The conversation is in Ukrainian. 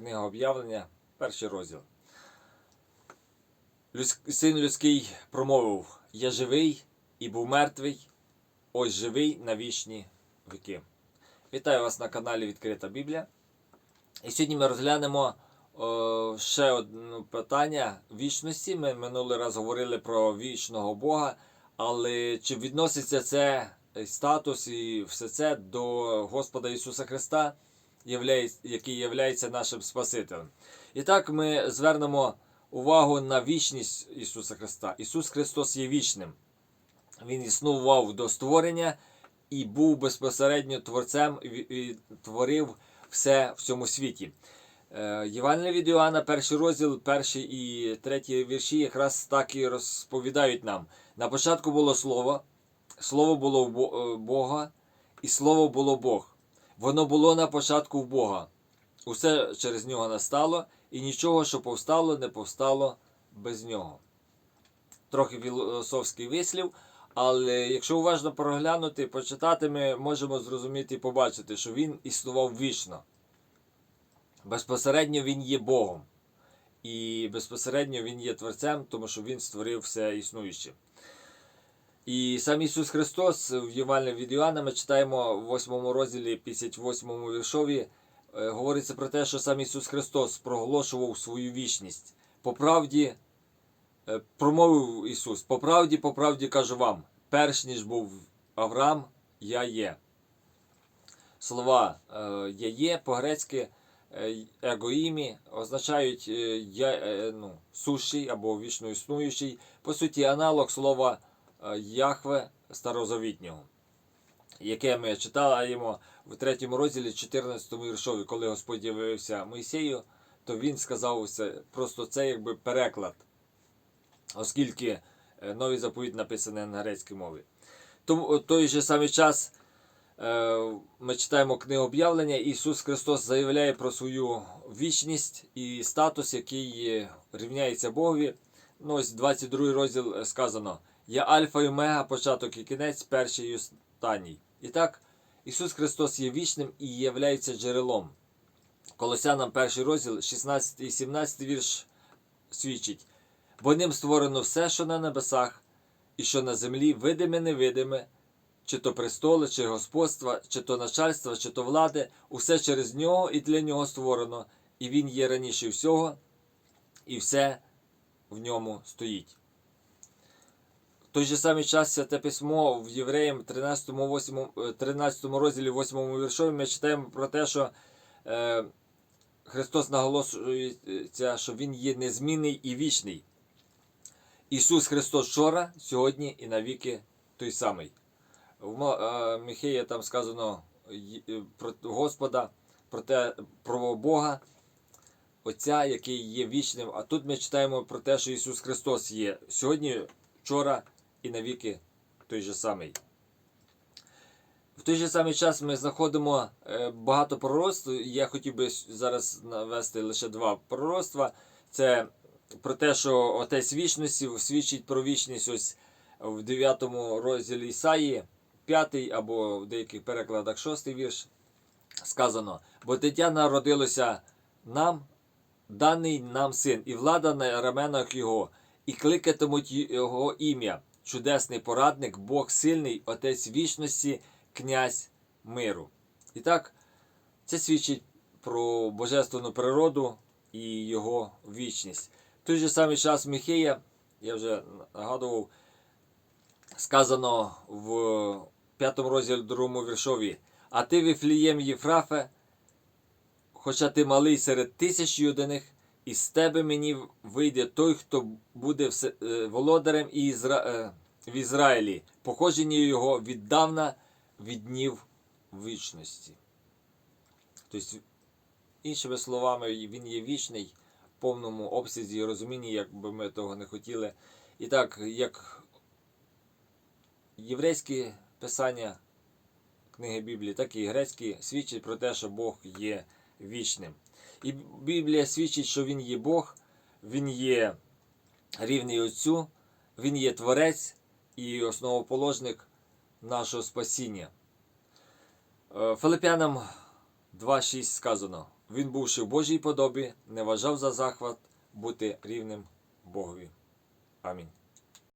Книга об'явлення, перший розділ. Син людський промовив: Я живий і був мертвий, ось живий на вічні віки. Вітаю вас на каналі Відкрита Біблія. І сьогодні ми розглянемо о, ще одне питання вічності. Ми минулий раз говорили про вічного Бога, але чи відноситься це е, статус і все це до Господа Ісуса Христа, який є нашим Спасителем? І так ми звернемо увагу на вічність Ісуса Христа. Ісус Христос є вічним. Він існував до створення і був безпосередньо творцем і творив все в цьому світі. Е, Євангелія від Іоанна, перший розділ, перший і третій вірші, якраз так і розповідають нам. На початку було слово, слово було е, Бога, і слово було Бог. Воно було на початку в Бога. Усе через нього настало, і нічого, що повстало, не повстало без нього. Трохи філософський вислів, але якщо уважно проглянути, почитати, ми можемо зрозуміти і побачити, що він існував вічно. Безпосередньо він є Богом. І безпосередньо він є Творцем, тому що Він створив все існуюче. І сам Ісус Христос в Євангелії від Іоанна ми читаємо в 8 розділі 58 віршові, е, говориться про те, що сам Ісус Христос проголошував свою вічність. По правді е, промовив Ісус, по правді, по правді кажу вам, перш ніж був Авраам, я є. Слова е, я є по-грецьки егоїмі означають я, ну, сущий або вічно існуючий. По суті, аналог слова Яхве старозавітнього, яке ми читаємо в третьому розділі 14 віршові, коли Господь явився Моїсею, то він сказав просто це якби переклад, оскільки е, новий заповіт написаний на грецькій мові. Тому в той же самий час е, ми читаємо книгу об'явлення, Ісус Христос заявляє про свою вічність і статус, який е, рівняється Богові. Ну, ось 22 розділ сказано: Я Альфа і Омега, початок і кінець, перший і останній. І так, Ісус Христос є вічним і являється джерелом. Колосянам перший розділ, 16 і 17 вірш свідчить, бо ним створено все, що на небесах, і що на землі, видиме, невидиме, чи то престоли, чи господства, чи то начальства, чи то влади, усе через нього і для нього створено, і він є раніше всього, і все в ньому стоїть. Той же самий час Святе письмо в Євреям 13, 8, е, 13 розділі 8 віршові ми читаємо про те, що е, Христос наголошується, що Він є незмінний і вічний. Ісус Христос вчора, сьогодні і навіки той самий. В е, Михея там сказано е, про Господа, про те, про Бога, Отця, який є вічним. А тут ми читаємо про те, що Ісус Христос є сьогодні, вчора і навіки той же самий. В той же самий час ми знаходимо е, багато пророцтв. Я хотів би зараз навести лише два пророцтва. Це про те, що Отець вічності свідчить про вічність ось в 9 розділі Ісаї, 5 або в деяких перекладах 6 вірш. Сказано: бо дитя народилося нам, даний нам син, і влада на раменах його, і кликатимуть його ім'я, чудесний порадник, Бог сильний, Отець вічності, князь миру. І так, це свідчить про божественну природу і його вічність. В той же самий час Михея, я вже нагадував, сказано в п'ятому розділі другому віршові, а ти Віфлієм Єфрафе, хоча ти малий серед тисяч юдиних, і з тебе мені вийде той, хто буде е, володарем і Ізра... в Ізраїлі, походження його віддавна від днів вічності. Тобто, іншими словами, він є вічний в повному обсязі і розумінні, як би ми того не хотіли. І так, як єврейське писання книги Біблії, так і грецькі свідчать про те, що Бог є вічним. І Біблія свідчить, що Він є Бог, Він є рівний Отцю, Він є Творець і основоположник нашого спасіння. Е, Филип'янам 2.6 сказано: він, бувши в Божій подобі, не вважав за захват бути рівним Богові. Амінь.